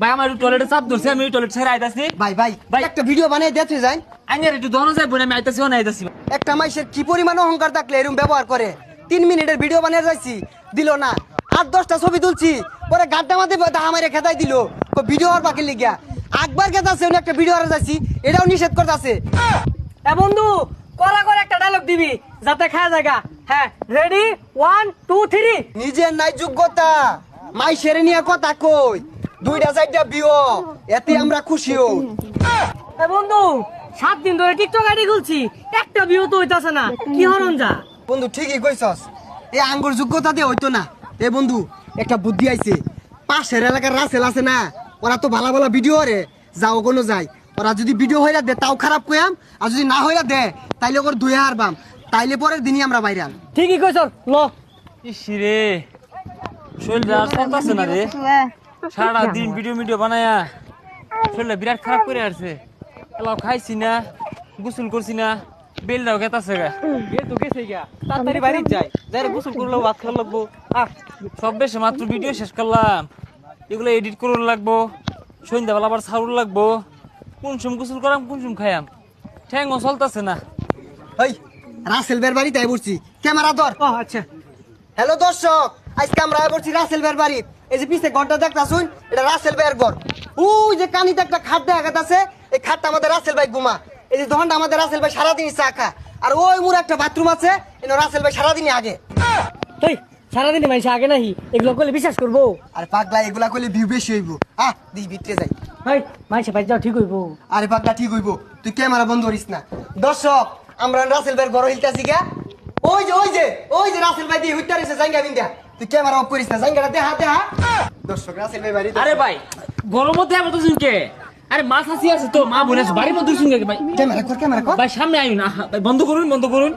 ভাই আমার একটু টয়লেটে চাপ ধরছে আমি টয়লেট ছেড়ে আইতাছি। ভাই ভাই ভাই। একটা ভিডিও বানিয়ে দেখতে যাই। আইনের একটু দহন যাইব না আমি আইতাছি না আইতাছি। একটা মাইসের কি পরিমাণ অহংকার থাকলে এরকম ব্যবহার করে? তিন মিনিটের ভিডিও বানিয়ে যাইছি দিল না। আট দশটা ছবি তুলছি পরে গাড্ডা মাঝে আমারে খেতাই দিল। ভিডিও হওয়ার বাকি লিগিয়া। একবার খেতাছে উনি একটা ভিডিও হারা যাইছি এটাও নিষেধ করতেছে। এ বন্ধু করা করে একটা ডায়লগ দিবি যাতে খায় জায়গা। হ্যাঁ রেডি ওয়ান টু থ্রি নিজের নাই যোগ্যতা মাই সেরে নিয়ে কথা কই। দুইটা চারটা বিও এতে আমরা খুশি হই। এ বন্ধু সাত দিন ধরে টিকটক আইডি খুলছি একটা ভিউ তো হইতাছে না। কি হরণ যা? বন্ধু ঠিকই কইছস। এই আঙ্গুর যোগ্যতা দিয়ে হইতো না। এ বন্ধু একটা বুদ্ধি আইছে। পাশের এলাকার রাসেল আছে না ওরা তো ভালো ভালো ভিডিও রে যাও কোনো যায় ওরা যদি ভিডিও হইরা দে তাও খারাপ কইয়াম। আর যদি না হইরা দে তাইলে ওর দুই হারবাম তাইলে পরের দিনই আমরা বাইরাম ঠিকই কইছ ল। ইসি রে শরীর না রে। সারা দিন ভিডিও ভিডিও বানায়া শরীরটা বিরাট খারাপ করে আসছে। এলাও খাইছি না গোসল করছি না বেলটাও গেতাছে গা। গে তো গেছে গা তাড়াতাড়ি বাড়ি যাই। যাই গোসল করল ভাত খাওয়া লাগবো। আহ সব বেশি মাত্র ভিডিও শেষ করলাম। এগুলো এডিট করুন লাগবো সন্ধ্যাবেলা আবার ছাড়ুন লাগবো। কোন সুম গোসল করাম কোন সুম খাইয়াম। ঠ্যাংও চলতেছে না। ওই রাসেল বের বাড়ি তাই বলছি ক্যামেরা ধর। ও আচ্ছা। হ্যালো দর্শক আজকে আমরা বলছি রাসেল বের বাড়ি এই যে পিছে ঘরটা দেখতাছুন এটা রাসেল বের ঘর। ওই যে কানিতে একটা খাট দেখা গেছে এই খাটটা আমাদের রাসেল ভাই ঘুমা। এই যে দোকানটা আমাদের রাসেল ভাই সারাদিনই চা খা। আর ওই মুর একটা বাথরুম আছে এনে রাসেল ভাই সারাদিনই আগে। তুই সারাদিন মাইসে আগে নাহি? এগুলো করলে বিশ্বাস করব? আর পাগলা এগুলা করলে ভিউ বেশি হইব। আহ দি ভিতরে যাই। ভাই মাইসে ভাই যাও ঠিক হইবো। আরে পাগলা ঠিক হইব। তুই ক্যামেরা বন্ধ করিস না। দর্শক আমরা রাসেল ভাইয়ের ঘর হিলতাছি গা। ওই যে ওই যে ওই যে রাসেল ভাই দিয়ে হইতা রয়েছে জাঙ্গা বিন্দা। তুই ক্যামেরা অফ করিস না জাঙ্গাটা দেহা দেহা। দর্শক রাসেল ভাই বাড়ি আরে ভাই গরম মধ্যে আমার তো শুনকে আরে আছে তো মা বোন আছে বাড়ির মধ্যে শুনকে ভাই। ক্যামেরা কর ক্যামেরা কর। ভাই সামনে আইন না ভাই বন্ধ করুন বন্ধ করুন।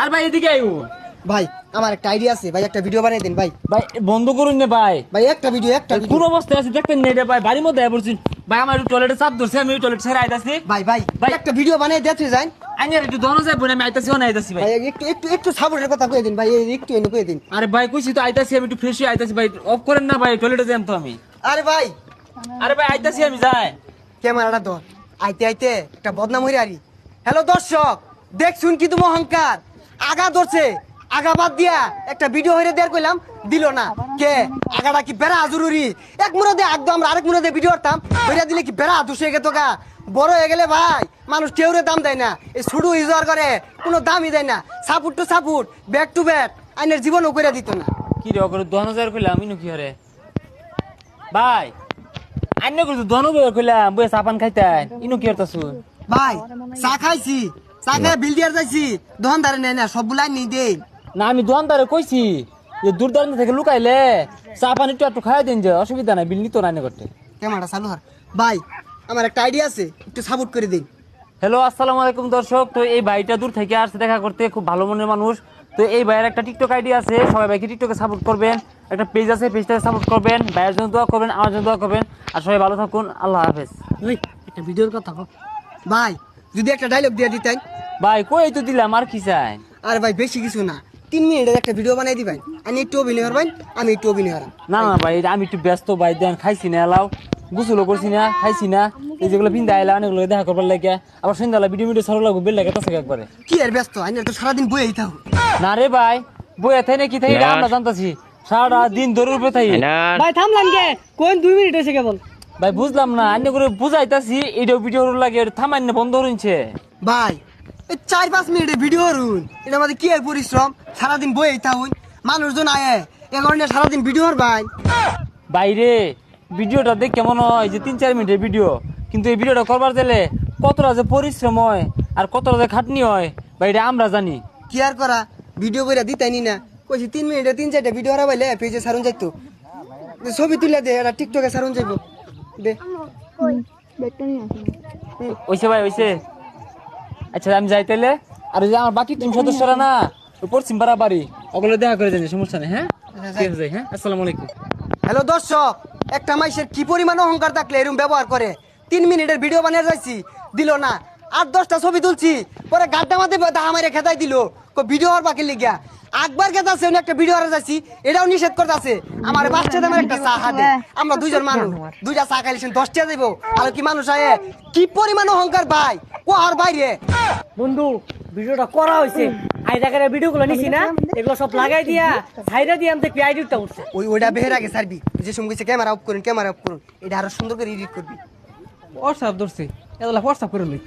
আর ভাই এদিকে আইও ভাই আমার একটা আইডিয়া আছে ভাই একটা ভিডিও বানিয়ে দিন ভাই। ভাই বন্ধ করুন না ভাই। ভাই একটা ভিডিও একটা কোন অবস্থায় আছে দেখবেন না এটা ভাই বাড়ির মধ্যে আই পড়ছি ভাই আমার টয়লেটে চাপ ধরছে আমি টয়লেট ছেড়ে আইতাছি। ভাই ভাই ভাই। ভাই একটা ভিডিও বানিয়ে দিতে যাই আইনের একটু দহন যাইব না আমি আইতাছি না আইতাছি ভাই। ভাই একটু একটু একটু সাপোর্টের কথা কয়ে দিন ভাই একটু এনে কয়ে দিন। আরে ভাই কইছি তো আইতাছি আমি একটু ফ্রেশ হয়ে আইতাছি ভাই। অফ করেন না ভাই টয়লেটে যাই তো আমি। আরে ভাই। আরে ভাই আইতাছি আমি যাই। ক্যামেরাটা ধর। আইতে আইতে একটা বদনাম হইরে আরি। হ্যালো দর্শক দেখছুন কি তুমি অহংকার আগা ধরছে। আগা বাদ দিয়া একটা ভিডিও হইরে দেয়ার কইলাম দিল না। কে? আগাটা কি বেড়া জরুরি? এক মুড়ো দিয়ে একদম আমরা আরেক দিয়ে ভিডিও করতাম হইরা দিলে কি বেড়া দুষে গেত গা? বড় হয়ে গেলে ভাই মানুষ কেউরে দাম দেয় না। এই ছুডু ইউজার করে কোনো দামই দেয় না। Support to support back to back আইনের জীবনও করে দিত না। কি রে করে দহন হাজার কইলাম আমি কি হরে? ভাই আইনে কইছো দহন বই কইলাম বই সাপান খাইতেন ইনো কি হরতাছু? ভাই চা খাইছি চা খাই বিল দিয়ার যাইছি দোকানদারে নেয় না সবগুলাই নিয়ে দেই। না আমি দোকানদারে কইছি যে দূর দূরান্ত থেকে লুকাইলে চা পানি একটু একটু খাই দিন যে অসুবিধা নাই বিল নিত রান্না করতে। ক্যামেরাটা চালু হর ভাই আমার একটা আইডিয়া আছে একটু সাপোর্ট করে দিন। হ্যালো আসসালামু আলাইকুম দর্শক। তো এই ভাইটা দূর থেকে আসছে দেখা করতে খুব ভালো মনের মানুষ। তো এই ভাইয়ের একটা টিকটক আইডি আছে সবাই ভাইকে টিকটকে সাপোর্ট করবেন। একটা পেজ আছে পেজটাকে সাপোর্ট করবেন। ভাইয়ের জন্য দোয়া করবেন আমার জন্য দোয়া করবেন। আর সবাই ভালো থাকুন আল্লাহ হাফেজ। ওই একটা ভিডিওর কথা। ভাই যদি একটা ডায়লগ দিয়ে দিতেন। ভাই কই তো দিলাম আর কি চাই? আরে ভাই বেশি কিছু না। তিন মিনিটের একটা ভিডিও বানাই দিবেন। আমি একটু অভিনয় করবেন আমি একটু অভিনয় করাম। না না ভাই আমি একটু ব্যস্ত ভাই দেন খাইছি না এলাও। গোসলও করছি না খাইছি না। এই যেগুলো পিন্দা আইলাম এগুলো দেখা করবার লাগে আবার সন্ধ্যাবেলা ভিডিও ভিডিও সারো লাগবে বেল লাগে তাছে একবারে। কি আর ব্যস্ত আমি তো সারাদিন বইয়েই থাকো। না রে ভাই বইয়া থাই না কি থাই আমরা জানতাছি। সারা দিন ধরে উপরে থাই। ভাই থামলাম কে কোন দুই মিনিট হয়েছে কেবল ভাই বুঝলাম না অন্য করে বুঝাইতাছি এইটাও ভিডিও লাগে থামাই না বন্ধ হইছে। ভাই এই চার পাঁচ মিনিটের ভিডিও করুন। এটা আমাদের কি আর পরিশ্রম? সারাদিন বইয়েই থাকুন। মানুষজন আয়ে এ কারণে সারাদিন ভিডিও ভাই বাইরে ভিডিওটা দেখ কেমন হয় যে তিন চার মিনিটের ভিডিও। কিন্তু এই ভিডিওটা করবার গেলে কতটা যে পরিশ্রম হয় আর কতটা যে খাটনি হয় বাইরে আমরা জানি। কি আর করা? ভিডিও করে দিতাইনি না কইছি তিন মিনিটে তিন চারটা ভিডিও হারা হারাবাইলে পেজে সারুন যাইতো। ছবি তুলে দে এটা টিকটকে সারুন যাইব। দে। ওইসে ভাই ওইসে আচ্ছা আমি যাই তাইলে। আর যে আমার বাকি টিম সদস্যরা না পশ্চিম পাড়া বাড়ি ওগুলো দেখা করে জানি সমস্যা নেই হ্যাঁ? যাই হ্যাঁ? আসসালামু আলাইকুম। হ্যালো দর্শক! একটা মাইসের কি পরিমাণ অহংকার থাকলে এরকম ব্যবহার করে? তিন মিনিটের ভিডিও বানিয়ে যাইছি, দিল না। আট, দশটা ছবি তুলছি, পরে গাড্ডা মাঝে আমারে খেতাই দিল। ভিডিও হওয়ার বাকি লিগা। আকবার খেতে আছে একটা ভিডিও হারা যাচ্ছি এটাও নিষেধ করতে আছে আমার বাচ্চা দামের একটা চা হাতে। আমরা দুইজন মানুষ, দুইটা চা খাইছেন দশটা দেবো আর কি মানুষ আয়ে? কি পরিমাণ অহংকার ভাই? ও আর বাইরে? বন্ধু, ভিডিওটা করা হয়েছে আই জায়গায় ভিডিও গুলো নিছি না এগুলো সব লাগাই দিয়া সাইডে দিয়ে আমি দেখবি আইডিটা উঠছে। ওই ওইটা বেহের আগে সারবি যে সঙ্গে ক্যামেরা অফ করুন ক্যামেরা অফ করুন এটা আরও সুন্দর করে এডিট করবি। হোয়াটসঅ্যাপ ধরছি এগুলা হোয়াটসঅ্যাপ করে লই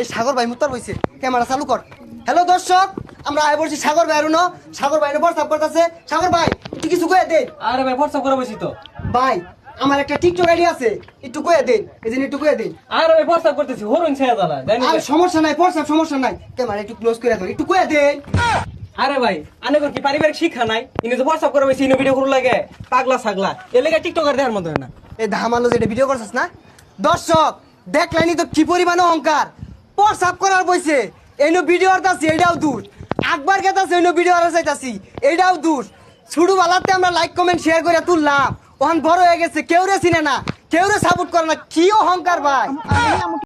এই সাগর ভাই মুত্তার বইছে ক্যামেরা চালু কর। হ্যালো দর্শক আমরা আয় বলছি সাগর ভাই আরুনো সাগর ভাই হোয়াটসঅ্যাপ করতেছে। সাগর ভাই তুই কিছু কয়ে দে। আরে ভাই হোয়াটসঅ্যাপ করে বসি তো। ভাই আমার একটা টিকটক আইডি আছে একটু কয়ে দেন এই জন্য একটু কয়ে দেন। আরে ভাই হোয়াটসঅ্যাপ করতেছি হরুন ছেড়ে জানি আর সমস্যা নাই পয়সা সমস্যা নাই। ক্যামেরা একটু ক্লোজ করে ধর একটু কয়ে দেন। আরে ভাই আনে কি পারিবারিক শিক্ষা নাই ইনি তো হোয়াটসঅ্যাপ করে বসি ইনি ভিডিও করু লাগে পাগলা ছাগলা। এ লেগে টিকটকার দেখার মতো না। এই ধামালো যেটা ভিডিও করছিস না? দর্শক দেখলানি তো কি পরিমাণ অহংকার। প্রসাব করার বইছে এনো ভিডিও আছে এটাও দূর। আকবার গেতাছে এনো ভিডিও আর চাইতাছি এটাও দূর। ছুড়ু বালাতে আমরা লাইক কমেন্ট শেয়ার করে তুললাম। ওখান বড় হয়ে গেছে, কেউ রে চিনে না, কেউ রে সাপোর্ট করে না, কি অহংকার ভাই?